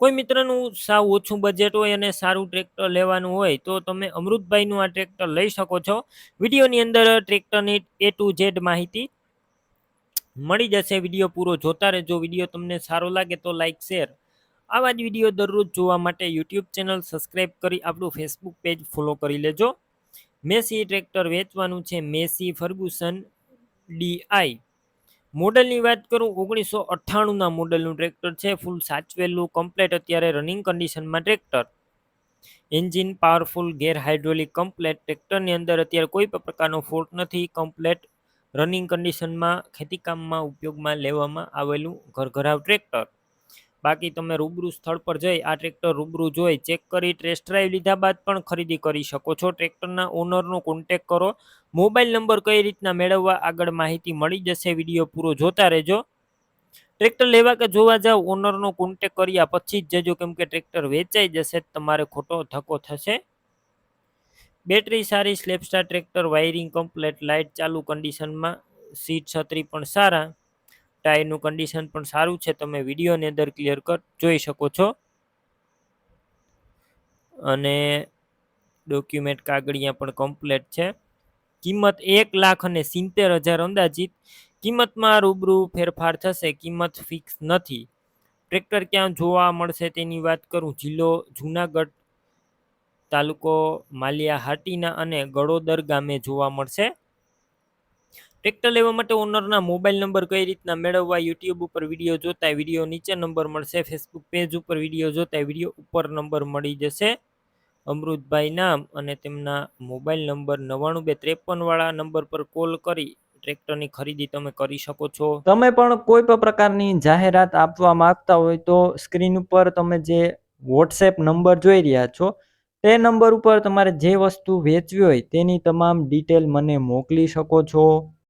કોઈ મિત્રનું સાવ ઓછું બજેટ હોય અને સારું ટ્રેક્ટર લેવાનું હોય, તો તમે અમૃતભાઈનું આ ટ્રેક્ટર લઈ શકો છો. વિડીયોની અંદર ટ્રેક્ટરની એ ટુ ઝેડ માહિતી મળી જશે. વીડિયો પૂરો જોતા રહેજો. વીડિયો તમને સારો લાગે તો લાઇક શેર આવા જ વીડિયો દરરોજ જોવા માટે યુટ્યુબ ચેનલ સબસ્ક્રાઈબ કરી આપણું ફેસબુક પેજ ફોલો કરી લેજો. મેસી ટ્રેક્ટર વેચવાનું છે. મેસી ફર્ગુસન ડીઆઈ મોડલની વાત કરું, ઓગણીસો અઠ્ઠાણુંના મોડલનું ટ્રેક્ટર છે ફૂલ સાચવેલું કમ્પ્લેટ અત્યારે રનિંગ કન્ડિશનમાં tractor. Engine powerful gear hydraulic complete ટ્રેક્ટરની અંદર અત્યારે કોઈ પણ પ્રકારનો ફોલ્ટ નથી કમ્પ્લેટ રનિંગ કન્ડિશનમાં ખેતીકામમાં ઉપયોગમાં લેવામાં આવેલું ઘરઘરાવ ટ્રેક્ટર. બાકી તમે રૂબરૂ સ્થળ પર જઈ આ ટ્રેક્ટર રૂબરૂ જોઈ, ચેક કરી ટેસ્ટ ડ્રાઈવ લીધા બાદ પણ ખરીદી કરી શકો છો. ટ્રેક્ટરના ઓનરનો કોન્ટેક કરો. મોબાઈલ નંબર કઈ રીતના મેળવવા આગળ માહિતી મળી જશે, વીડિયો પૂરો જોતા રહેજો. ટ્રેક્ટર લેવા કે જોવા જાવ ઓનરનો કોન્ટેક કર્યા પછી જ જજો, કેમ કે ટ્રેક્ટર વેચાઈ જશે, તમારે ખોટો ધક્કો થશે. બેટરી સારી, સ્લેપસ્ટાર ટ્રેક્ટર વાયરિંગ કમ્પ્લેટ લાઇટ ચાલુ કન્ડિશનમાં સીટ છત્રી પણ સારા. ટાયરનું કન્ડિશન પણ સારું છે, તમે વિડીયોની અંદર ક્લિયર કટ જોઈ શકો છો. અને ડોક્યુમેન્ટ કાગળિયા પણ કમ્પ્લેટ છે. કિંમત એક લાખ અને સિત્તેર હજાર અંદાજિત. કિંમતમાં રૂબરૂ ફેરફાર થશે, કિંમત ફિક્સ નથી. ટ્રેક્ટર ક્યાં જોવા મળશે તેની વાત કરું, જિલ્લો જુનાગઢ તાલુકો માલિયા હાટીના અને ગળોદર ગામે જોવા મળશે. ટ્રેક્ટર લેવા માટે ઓનરના મોબાઈલ નંબર કઈ રીતના મેળવવા યુટ્યુબ ઉપર વીડિયો જોતા વીડિયો નીચે નંબર મળશે ફેસબુક પેજ ઉપર વીડિયો જોતા વીડિયો ઉપર નંબર મળી જશે. અમૃતભાઈ નામ અને તેમના મોબાઈલ નંબર નવ્વાણું બે ત્રેપનવાળા નંબર પર કોલ કરી ટ્રેક્ટરની ખરીદી તમે કરી શકો છો. તમે પણ કોઈ પણ પ્રકારની જાહેરાત આપવા માંગતા હોય તો સ્ક્રીન ઉપર તમે જે વોટ્સએપ નંબર જોઈ રહ્યા છો, તે નંબર ઉપર તમારે જે વસ્તુ વેચવી હોય તેની તમામ ડિટેલ મને મોકલી શકો છો.